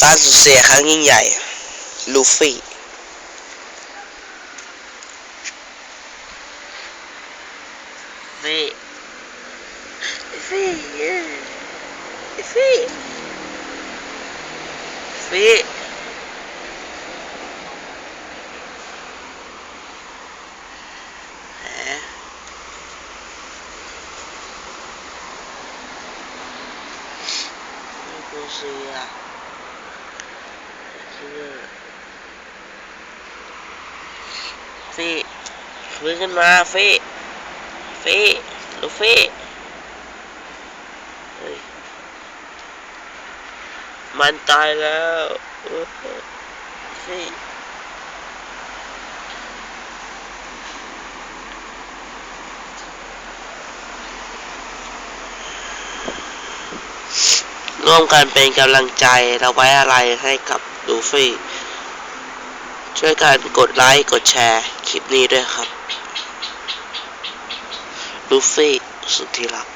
ta rụt rè khá nhảy. Luffy Luffy Luffy Luffy Luffy Hả? Cô à? ญ่ลูฟี่ฟี่ฟี่ฟี่ฟี่แหมนี่กูเสียเชื่อฟี่ฟื้นขึ้นมาฟี่ฟี่ลูฟี่มันตายแล้วฟี่ร่วมกันเป็นกำลังใจเราไว้อะไรให้กับ ลูฟี่ ช่วยกันกดไลค์กดแชร์คลิปนี้ด้วยครับ ลูฟี่สุดที่รัก